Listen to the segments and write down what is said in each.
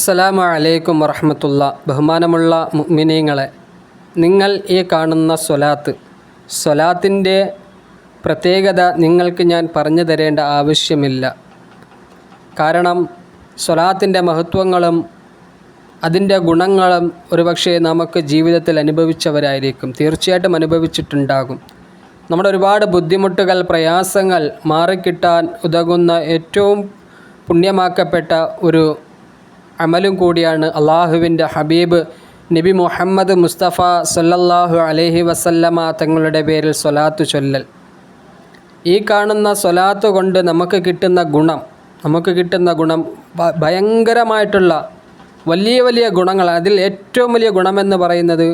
അസ്സലാമു അലൈക്കും വറഹമത്തുള്ള ബഹുമാനമുള്ള മുഅ്മിനീങ്ങളെ നിങ്ങൾ ഈ കാണുന്ന സ്വലാത്ത് സ്വലാത്തിന്റെ പ്രത്യേകത നിങ്ങൾക്ക് ഞാൻ പറഞ്ഞു തരേണ്ട ആവശ്യമില്ല. കാരണം സ്വലാത്തിന്റെ മഹത്വങ്ങളും അതിന്റെ ഗുണങ്ങളും ഒരുപക്ഷെ നമുക്ക് ജീവിതത്തിൽ അനുഭവിച്ചവരായിരിക്കും തീർച്ചയായിട്ടും അനുഭവിച്ചിട്ടുണ്ടാകും. നമ്മുടെ ഒരുപാട് ബുദ്ധിമുട്ടുകൾ പ്രയാസങ്ങൾ മാറിക്കിട്ടാൻ ഉതകുന്ന ഏറ്റവും പുണ്യമാക്കപ്പെട്ട ഒരു അമലും കൂടിയാണ് അള്ളാഹുവിന്റെ ഹബീബ് നബി മുഹമ്മദ് മുസ്തഫ സല്ലല്ലാഹു അലഹി വസല്ലമ തങ്ങളുടെ പേരിൽ സ്വലാത്തു ചൊല്ലൽ. ഈ കാണുന്ന സ്വലാത്ത് കൊണ്ട് നമുക്ക് കിട്ടുന്ന ഗുണം നമുക്ക് കിട്ടുന്ന ഗുണം ഭയങ്കരമായിട്ടുള്ള വലിയ വലിയ ഗുണങ്ങൾ അതിൽ ഏറ്റവും വലിയ ഗുണമെന്ന് പറയുന്നത്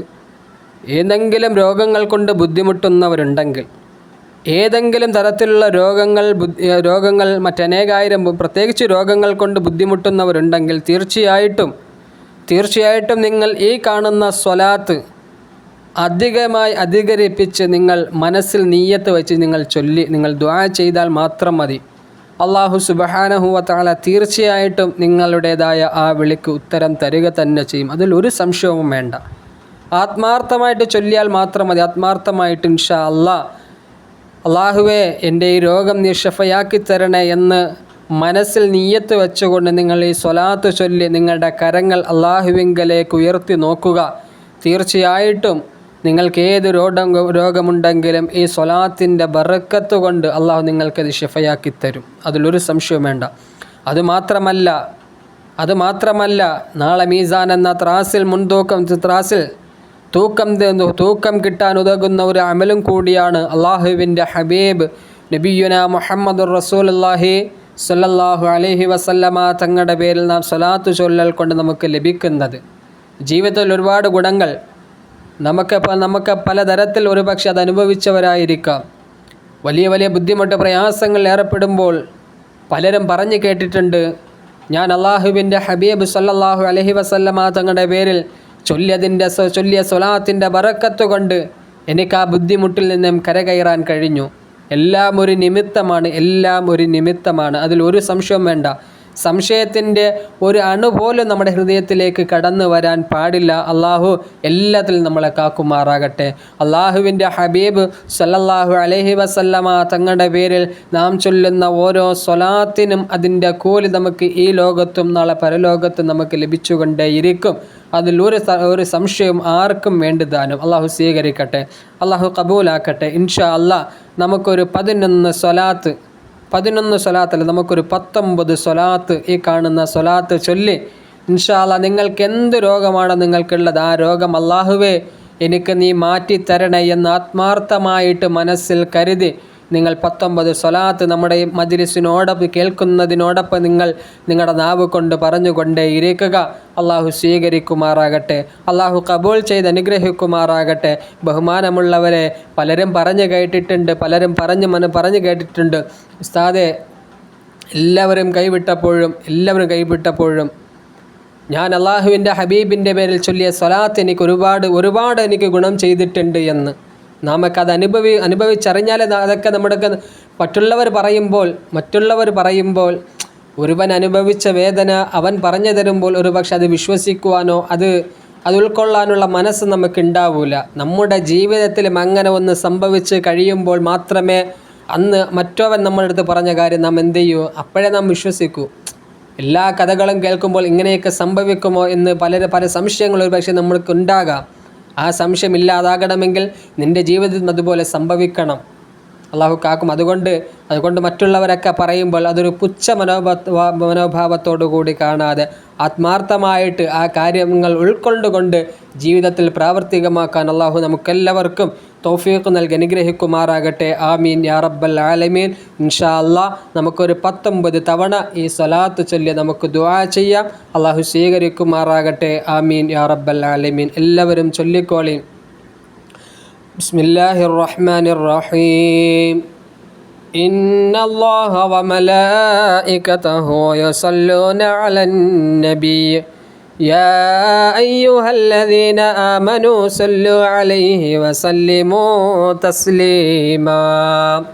ഏതെങ്കിലും രോഗങ്ങൾ കൊണ്ട് ബുദ്ധിമുട്ടുന്നവരുണ്ടെങ്കിൽ ഏതെങ്കിലും തരത്തിലുള്ള രോഗങ്ങൾ രോഗങ്ങൾ മറ്റനേകായിരം പ്രത്യേകിച്ച് രോഗങ്ങൾ കൊണ്ട് ബുദ്ധിമുട്ടുന്നവരുണ്ടെങ്കിൽ തീർച്ചയായിട്ടും തീർച്ചയായിട്ടും നിങ്ങൾ ഈ കാണുന്ന സ്വലാത്ത് അധികമായി അധികരിപ്പിച്ച് നിങ്ങൾ മനസ്സിൽ നീയത്ത് വെച്ച് നിങ്ങൾ ചൊല്ലി നിങ്ങൾ ദ്വാ ചെയ്താൽ മാത്രം മതി. അള്ളാഹു സുബഹാനഹുവത്താല തീർച്ചയായിട്ടും നിങ്ങളുടേതായ ആ വിളിക്ക് ഉത്തരം തരിക തന്നെ ചെയ്യും. അതിൽ ഒരു സംശയവും വേണ്ട. ആത്മാർത്ഥമായിട്ട് ചൊല്ലിയാൽ മാത്രം മതി. ആത്മാർത്ഥമായിട്ട് ഇൻഷാ അള്ളാ അള്ളാഹുവേ എന്റെ ഈ രോഗം നീ ഷഫയാക്കി തരണേ എന്ന് മനസ്സിൽ നീയത്ത് വെച്ചുകൊണ്ട് നിങ്ങൾ ഈ സ്വലാത്ത് ചൊല്ലി നിങ്ങളുടെ കരങ്ങൾ അള്ളാഹുവിങ്കലേക്ക് ഉയർത്തി നോക്കുക. തീർച്ചയായിട്ടും നിങ്ങൾക്ക് ഏത് രോഗം രോഗമുണ്ടെങ്കിലും ഈ സ്വലാത്തിന്റെ ബറക്കത്ത് കൊണ്ട് അള്ളാഹു നിങ്ങൾക്കത് ഷിഫയാക്കി തരും. അതിലൊരു സംശയവും വേണ്ട. അതുമാത്രമല്ല അതുമാത്രമല്ല നാളെ മീസാൻ എന്ന ത്രാസിൽ മുൻതൂക്കം ത്രാസിൽ തൂക്കം തൂക്കം കിട്ടാൻ ഉതകുന്ന ഒരു അമലും കൂടിയാണ് അള്ളാഹുവിന്റെ ഹബീബ്. നബിയുന മുഹമ്മദ് റസൂലുള്ളാഹി സല്ലല്ലാഹു അലഹി വസല്ലമ തങ്ങളുടെ പേരിൽ നാം സ്വലാത്തു ചൊല്ലൽ കൊണ്ട് നമുക്ക് ലഭിക്കുന്നത്. ജീവിതത്തിൽ ഒരുപാട് ഗുണങ്ങൾ. നമുക്ക് നമുക്ക് പലതരത്തിൽ ഒരുപക്ഷെ അത് അനുഭവിച്ചവരായിരിക്കാം. വലിയ വലിയ ബുദ്ധിമുട്ട് പ്രയാസങ്ങൾ ഏർപ്പെടുമ്പോൾ പലരും പറഞ്ഞു കേട്ടിട്ടുണ്ട് ഞാൻ അള്ളാഹുവിന്റെ ഹബീബ് സല്ലല്ലാഹു അലഹി വസല്ലമ തങ്ങളുടെ പേരിൽ ചൊല്ലിയതിന്റെ ചൊല്ലിയ സ്വലാത്തിന്റെ ബറക്കത്ത് കൊണ്ട് എനിക്ക് ആ ബുദ്ധിമുട്ടിൽ നിന്നും കരകയറാൻ കഴിഞ്ഞു. എല്ലാം ഒരു നിമിത്തമാണ് എല്ലാം ഒരു നിമിത്തമാണ്. അതിൽ ഒരു സംശയവും വേണ്ട. സംശയത്തിന്റെ ഒരു അണു പോലും നമ്മുടെ ഹൃദയത്തിലേക്ക് കടന്നു വരാൻ പാടില്ല. അള്ളാഹു എല്ലാത്തിലും നമ്മളെ കാക്കുമാറാകട്ടെ. അള്ളാഹുവിന്റെ ഹബീബ് സല്ലല്ലാഹു അലഹി വസല്ലമ തങ്ങളുടെ പേരിൽ നാം ചൊല്ലുന്ന ഓരോ സ്വലാത്തിനും അതിന്റെ കൂലി നമുക്ക് ഈ ലോകത്തും നാളെ പരലോകത്തും നമുക്ക് ലഭിച്ചുകൊണ്ടേയിരിക്കും. അതിൽ ഒരു ഒരു സംശയം ആർക്കും വേണ്ടതാനും അള്ളാഹു സ്വീകരിക്കട്ടെ. അള്ളാഹു കബൂലാക്കട്ടെ. ഇൻഷാ അല്ലാ നമുക്കൊരു പതിനൊന്ന് സ്വലാത്ത് പതിനൊന്ന് സ്വലാത്തല്ല നമുക്കൊരു പത്തൊമ്പത് സ്വലാത്ത് ഈ കാണുന്ന സ്വലാത്ത് ചൊല്ലി ഇൻഷാല്ല നിങ്ങൾക്ക് എന്ത് രോഗമാണ് നിങ്ങൾക്കുള്ളത് ആ രോഗം അള്ളാഹുവേ എനിക്ക് നീ മാറ്റിത്തരണേ എന്ന് ആത്മാർത്ഥമായിട്ട് മനസ്സിൽ കരുതി നിങ്ങൾ പത്തൊമ്പത് സ്വലാത്ത് നമ്മുടെ മജ്ലിസിനോടൊപ്പം കേൾക്കുന്നതിനോടൊപ്പം നിങ്ങൾ നിങ്ങളുടെ നാവ് കൊണ്ട് പറഞ്ഞുകൊണ്ടേ ഇരിക്കുക. അള്ളാഹു സ്വീകരിക്കുമാറാകട്ടെ. അള്ളാഹു കബൂൾ ചെയ്ത് അനുഗ്രഹിക്കുമാറാകട്ടെ. ബഹുമാനമുള്ളവരെ പലരും പറഞ്ഞു കേട്ടിട്ടുണ്ട് പലരും പറഞ്ഞു മന പറഞ്ഞു കേട്ടിട്ടുണ്ട്. ഉസ്താദെ എല്ലാവരും കൈവിട്ടപ്പോഴും എല്ലാവരും കൈവിട്ടപ്പോഴും ഞാൻ അള്ളാഹുവിന്റെ ഹബീബിന്റെ പേരിൽ ചൊല്ലിയ സ്വലാത്ത് എനിക്ക് ഒരുപാട് ഒരുപാട് എനിക്ക് ഗുണം ചെയ്തിട്ടുണ്ട് എന്ന്. നമുക്കത് അനുഭവി അനുഭവിച്ചറിഞ്ഞാൽ അതൊക്കെ നമ്മുടെ മറ്റുള്ളവർ പറയുമ്പോൾ മറ്റുള്ളവർ പറയുമ്പോൾ ഒരുവൻ അനുഭവിച്ച വേദന അവൻ പറഞ്ഞു തരുമ്പോൾ ഒരുപക്ഷെ അത് വിശ്വസിക്കുവാനോ അത് അത് ഉൾക്കൊള്ളാനുള്ള മനസ്സ് നമുക്ക് ഉണ്ടാവില്ല നമ്മുടെ ജീവിതത്തിലും അങ്ങനെ ഒന്ന് സംഭവിച്ച് കഴിയുമ്പോൾ മാത്രമേ അന്ന് മറ്റവൻ നമ്മുടെ അടുത്ത് പറഞ്ഞ കാര്യം നാം എന്ത് ചെയ്യൂ? അപ്പോഴേ നാം വിശ്വസിക്കൂ. എല്ലാ കഥകളും കേൾക്കുമ്പോൾ ഇങ്ങനെയൊക്കെ സംഭവിക്കുമോ എന്ന് പല പല സംശയങ്ങൾ ഒരുപക്ഷെ നമ്മൾക്ക് ഉണ്ടാകാം. ആ സംശയം ഇല്ലാതാകണമെങ്കിൽ നിന്റെ ജീവിതത്തിൽ അതുപോലെ സംഭവിക്കണം. അള്ളാഹു കാക്കും. അതുകൊണ്ട് അതുകൊണ്ട് മറ്റുള്ളവരൊക്കെ പറയുമ്പോൾ അതൊരു പുച്ഛ മനോഭാ മനോഭാവത്തോടു കൂടി കാണാതെ ആത്മാർത്ഥമായിട്ട് ആ കാര്യങ്ങൾ ഉൾക്കൊണ്ടുകൊണ്ട് ജീവിതത്തിൽ പ്രാവർത്തികമാക്കാൻ അള്ളാഹു നമുക്കെല്ലാവർക്കും തൗഫീഖ് നൽകി അനുഗ്രഹിക്കുമാറാകട്ടെ ആമീൻ യാ റബ്ബൽ ആലമീൻ ഇൻഷാ അല്ലാ നമുക്കൊരു പത്തൊമ്പത് തവണ ഈ സ്വലാത്ത് ചൊല്ലി നമുക്ക് ദുആ ചെയ്യാം അള്ളാഹു സ്വീകരിക്കുമാറാകട്ടെ ആമീൻ യാ റബ്ബൽ ആലമീൻ എല്ലാവരും ചൊല്ലിക്കോളീൻ بسم الله الرحمن الرحيم إن الله وملائكته يصلون على النبي يا أيها الذين آمنوا صلوا عليه وسلموا تسليما.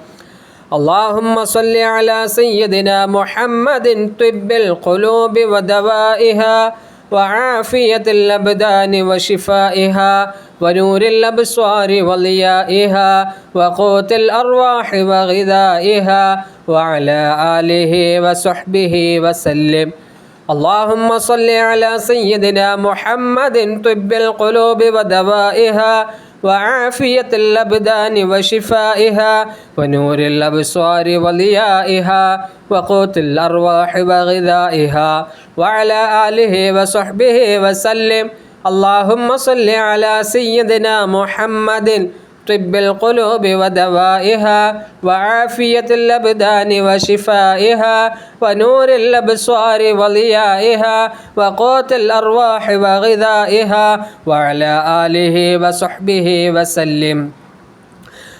اللهم صل على سيدنا محمد طب القلوب ودوائها وعافية الأبدان وشفائها ونور الأبصار وضيائها وقوت الأرواح وغذائها وعلى آله وصحبه وسلم. اللهم صل على سيدنا محمد طب القلوب ودوائها وعافية الأبدان وشفائها ونور الأبصار وضيائها وقوت الأرواح وغذائها وعلى آله وصحبه وسلم اللهم صل على سيدنا محمد طب القلوب ودوائها وعافية الأبدان وشفائها ونور الأبصار وضيائها وقوت الأرواح وغذائها وعلى آله وصحبه وسلم.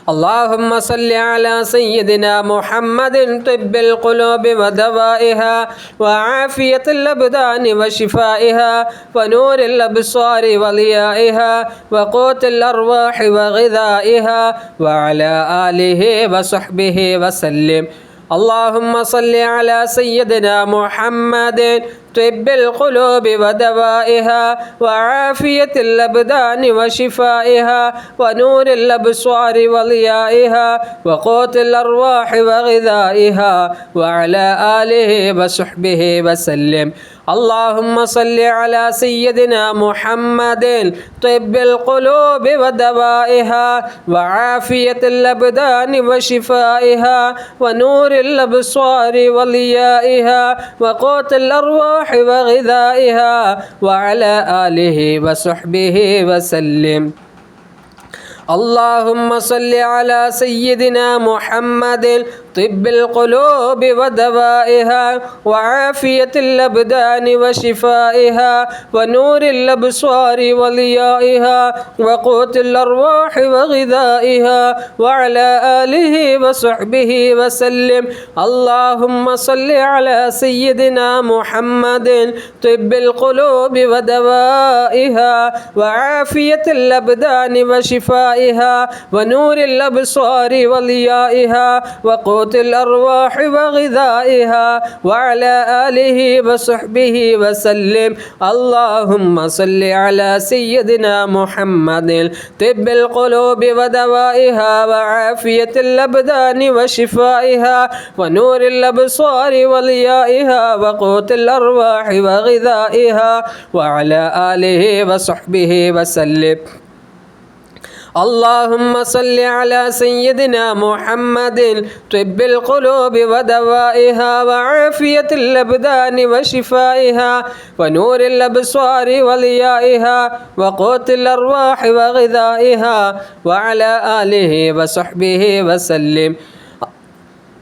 اللهم صل على سيدنا محمد طب القلوب ودوائها وعافية الأبدان وشفائها ونور الأبصار وضيائها وقوت الأرواح وغذائها وعلى آله وصحبه وسلم. اللهم صل على سيدنا محمد طب القلوب ودوائها وعافية الأبدان وشفائها ونور الأبصار وضيائها وقوت الأرواح وغذائها وعلى آله وصحبه وسلم. اللهم صل على سيدنا محمد طب القلوب ودوائها وعافية الأبدان وشفائها ونور الأبصار وضيائها وقوت الأرواح وغذائها وعلى آله وصحبه وسلم اللهم صل على سيدنا محمد طب القلوب ودوائها وعافية الأبدان وشفائها ونور الأبصار وضيائها وقوت الأرواح وغذائها وعلى آله وصحبه وسلم. اللهم صل على سيدنا محمد. طب القلوب ودوائها وعافية الأبدان وشفائها ونور الأبصار وضيائها وقوت قوت الأرواح وغذائها وعلى آله وصحبه وسلم. اللهم صل على سيدنا محمد. طب القلوب ودوائها وعافية الأبدان وشفائها ونور الأبصار وضيائها وقوت الأرواح وغذائها وعلى آله وصحبه وسلم. اللهم صل على سيدنا محمد طب القلوب ودوائها وعافية الأبدان وشفائها ونور الأبصار وضيائها وقوت الأرواح وغذائها وعلى آله وصحبه وسلم.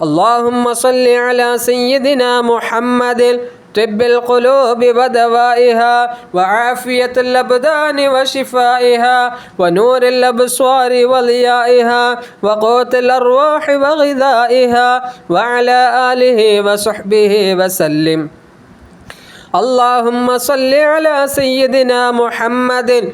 اللهم صل على سيدنا محمد طب القلوب ودوائها وعافية الأبدان وشفائها ونور الأبصار وضيائها وقوت الأرواح وغذائها وعلى آله وصحبه وسلم اللهم صل على سيدنا محمد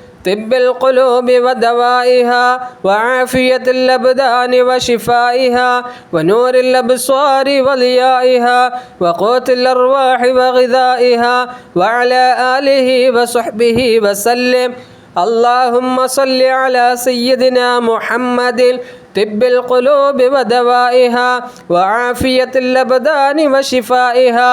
طب القلوب ودوائها وعافية الأبدان وشفائها ونور الأبصار وضيائها وقوت الأرواح وغذائها وعلى آله وصحبه وسلم اللهم صل على سيدنا محمد طب القلوب ودوائها وعافية الأبدان وشفائها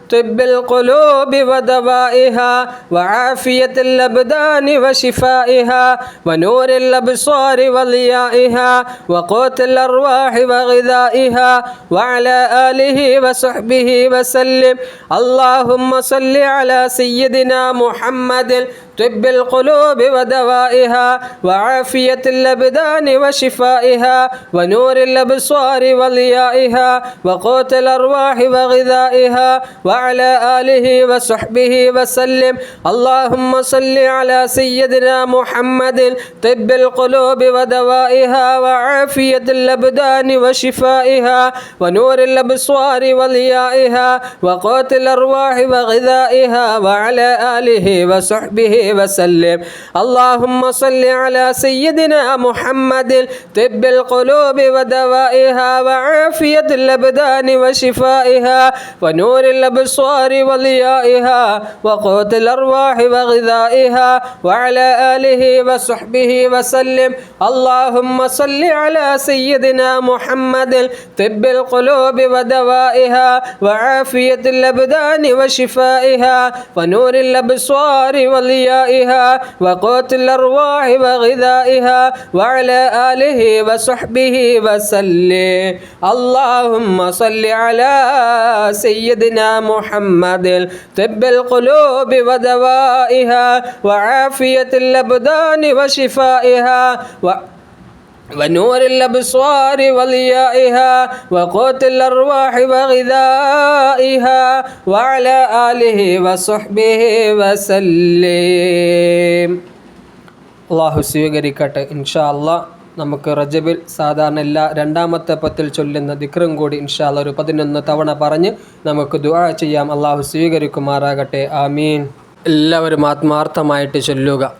طب القلوب ودوائها وعافية الأبدان وشفائها ونور الأبصار وضيائها وقوت الأرواح وغذائها وعلى آله وصحبه وسلم اللهم صل على سيدنا محمد طب القلوب ودوائها وعافية الأبدان وشفائها ونور الأبصار وضيائها وقوت الأرواح وغذائها وعلى آله وصحبه وسلم. اللهم صل على سيدنا محمد. طب القلوب ودوائها وعافية الأبدان وشفائها ونور الأبصار وضيائها وقوت الأرواح وغذائها وعلى آله وصحبه وسلم. اللهم صل على سيدنا محمد طب القلوب ودوائها وعافية الأبدان وشفائها ونور الأبصار وضيائها وقوت الأرواح وغذائها وعلى آله وصحبه وسلم. اللهم صل على سيدنا محمد طب القلوب ودوائها وعافية الأبدان وشفائها ونور الأبصار وضيائها وقوت الأرواح وغذائها وعلى آله وصحبه وسلم. اللهم صل على سيدنا محمد طب القلوب ودوائها وعافية الأبدان وشفائها و ونور الأبصار وضيائها وقوت الأرواح وغذائها وعلى آله وصحبه وسلم അള്ളാഹു സ്വീകരിക്കട്ടെ ഇൻഷാ അള്ളാ നമുക്ക് റജബിൽ സാധാരണ എല്ലാ രണ്ടാമത്തെ പത്തിൽ ചൊല്ലുന്ന ദിക്റും കൂടി ഇൻഷാ അള്ളാ ഒരു പതിനൊന്ന് തവണ പറഞ്ഞ് നമുക്ക് ദുആ ചെയ്യാം അള്ളാഹു സ്വീകരിക്കുമാറാകട്ടെ ആമീൻ എല്ലാവരും ആത്മാർത്ഥമായിട്ട് ചൊല്ലുക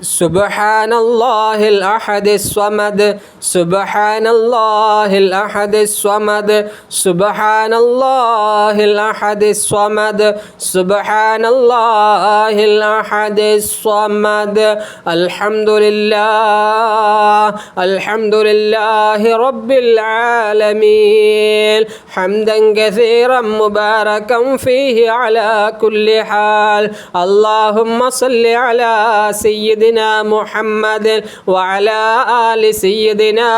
سبحان الله الأحد الصمد. سبحان الله الأحد الصمد. سبحان الله الأحد الصمد. سبحان الله الأحد الصمد. الحمد لله الحمد لله رب العالمين حمدا كثيرا مباركا فيه على كل حال. اللهم صل على سيدنا محمد وعلى آل سيدنا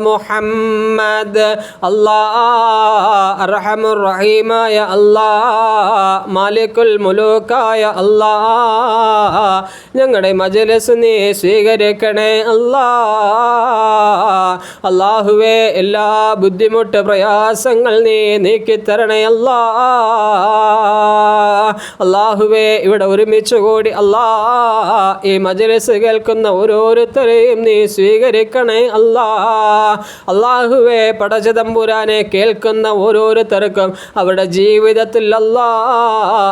محمد الله أرحم الرحيم يا الله مالك الملوك يا الله ഞങ്ങളുടെ മജലസ് നീ സ്വീകരിക്കണേ അല്ലാ അള്ളാഹുവേ എല്ലാ ബുദ്ധിമുട്ട് പ്രയാസങ്ങൾ നീ നീക്കിത്തരണേ അല്ലാ അള്ളാഹുവേ ഇവിടെ ഒരുമിച്ച് കൂടി അല്ലാ ഈ മജലിസ് കേൾക്കുന്ന ഓരോരുത്തരെയും നീ സ്വീകരിക്കണേ അല്ലാ. അള്ളാഹുവേ പടച്ചതമ്പുരാനെ കേൾക്കുന്ന ഓരോരുത്തർക്കും അവരുടെ ജീവിതത്തിൽ അല്ലാ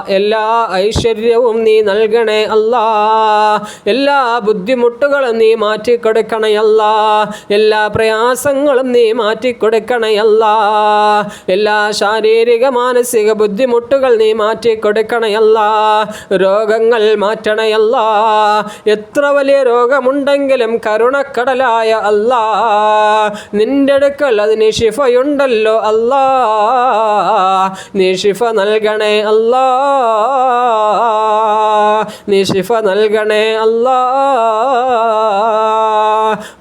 എല്ലാ ഐശ്വര്യവും നീ നൽകണേ അല്ലാ. എല്ലാ ബുദ്ധിമുട്ടുകളും നീ മാറ്റിക്കൊടുക്കണേ അല്ലാ. എല്ലാ പ്രയാസങ്ങളും നീ മാറ്റിക്കൊടുക്കണേ അല്ലാ. എല്ലാ ശാരീരിക മാനസിക ബുദ്ധിമുട്ടുകൾ നീ മാറ്റിക്കൊടുക്കണേ അല്ലാ. രോഗങ്ങൾ മാറ്റണേ അല്ലാ. എത്ര വലിയ രോഗമുണ്ടെങ്കിലും കരുണക്കടലായ അല്ലാ. നിന്റെ അടുക്കൽ അതിന് ഷിഫയുണ്ടല്ലോ അല്ലാ. നീ ഷിഫ നൽകണേ അല്ലാ. നീ ഷിഫ നൽകണേ അല്ലാ.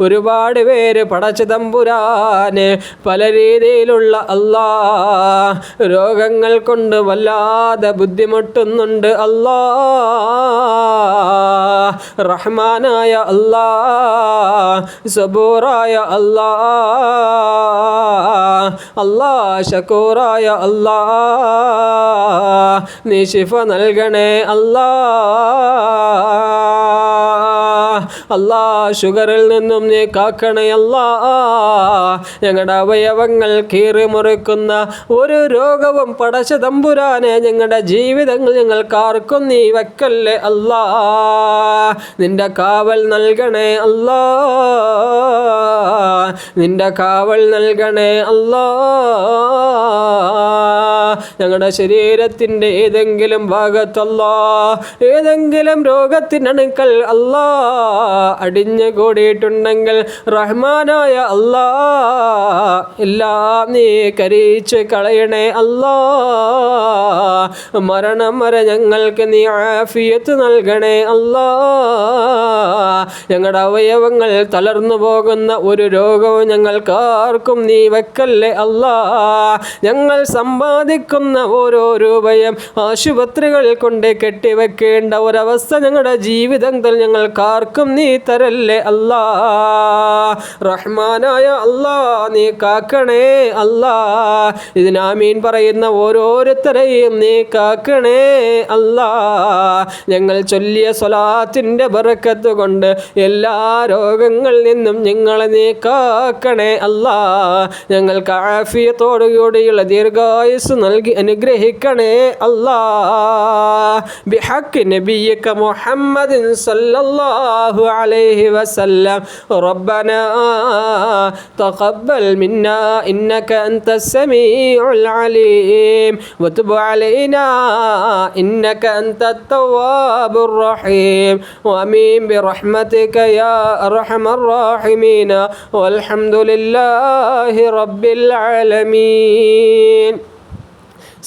ഒരുപാട് പേര് പടച്ചു തമ്പുരാന് പല രീതിയിലുള്ള അല്ലാ. രോഗങ്ങൾ കൊണ്ട് വല്ലാതെ ബുദ്ധിമുട്ടുന്നുണ്ട് അല്ലാ. റഹ്മാനായ അല്ലാ സബൂറായ അല്ലാ അല്ലാ ഷക്കൂറായ അല്ലാ നീ ശിഫ നൽകണേ അല്ലാ അല്ലാ ഷുഗറിൽ നിന്നും നീ കാക്കണേ അല്ലാ. ഞങ്ങളുടെ അവയവങ്ങൾ കീറി മുറിക്കുന്ന ഒരു രോഗവും പടച്ച തമ്പുരാനെ ഞങ്ങളുടെ ജീവിതങ്ങൾ ഞങ്ങൾക്ക് ആർക്കും നീ വെക്കല്ലേ അല്ലാ. നിന്റെ കാവൽ നൽകണേ അല്ലാ. നിന്റെ കാവൽ നൽകണേ അല്ലാ. ഞങ്ങളുടെ ശരീരത്തിന്റെ ഏതെങ്കിലും ഭാഗത്തല്ല ഏതെങ്കിലും രോഗത്തിനണുക്കൾ അല്ലാ അടിഞ്ഞു കൂടിയിട്ടുണ്ടെങ്കിൽ റഹ്മാനായ അല്ലാ എല്ലാം നീ കരീച്ച് കളയണേ അല്ലാ. മരണം വരെ ഞങ്ങൾക്ക് നീ ആഫിയത്ത് നൽകണേ അല്ലാ. ഞങ്ങളുടെ അവയവങ്ങൾ തളർന്നു പോകുന്ന ഒരു രോഗവും ഞങ്ങൾക്കാർക്കും നീ വെക്കല്ലേ അല്ലാ. ഞങ്ങൾ സമ്പാദിക്കുന്ന ഓരോ രൂപയും ആശുപത്രികളിൽ കൊണ്ട് കെട്ടിവെക്കേണ്ട ഒരവസ്ഥ ഞങ്ങളുടെ ജീവിതം തൽ ഞങ്ങൾ കാർക്കും നീ തരല്ലേ അല്ലാ. റഹ്മാനായ അല്ലാ നീ കാക്കണേ അല്ലാ. ഇതിനാമീൻ പറയുന്ന ഓരോരുത്തരെയും നീ കാക്കണേ അല്ലാ. ഞങ്ങൾ ചൊല്ലിയ സ്വലാത്തിന്റെ ബറക്കത്ത് കൊണ്ട് എല്ലാ രോഗങ്ങളിൽ നിന്നും ഞങ്ങളെ നീ കാക്കണേ അല്ലാ. ഞങ്ങൾക്ക് ആഫിയത്തോടുകൂടിയുള്ള ദീർഘായുസ് നൽകി അനുഗ്രഹിക്കണേ അല്ലാ ബിഹക്ക് നബിയക മുഹമ്മദ് സല്ലല്ലാഹു അലൈഹി വസല്ലം ربنا تقبل منا إنك أنت السميع العليم وتب علينا إنك أنت التواب الرحيم وأمين برحمتك يا أرحم الراحمين والحمد لله رب العالمين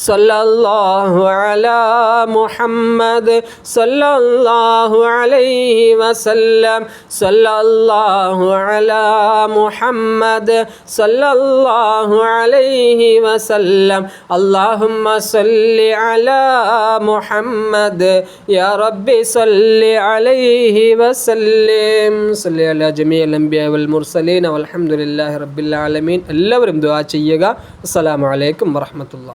صلى الله على محمد صلى الله عليه وسلم صلى الله على محمد صلى الله عليه وسلم اللهم صل على محمد يا ربي صل عليه وسلم صل على جميع الأنبياء والمرسلين والحمد لله رب العالمين എല്ലാവരും ദുആ ചെയ്യുക അസ്സലാമു അലൈക്കും വറഹ്മത്തുള്ളാഹി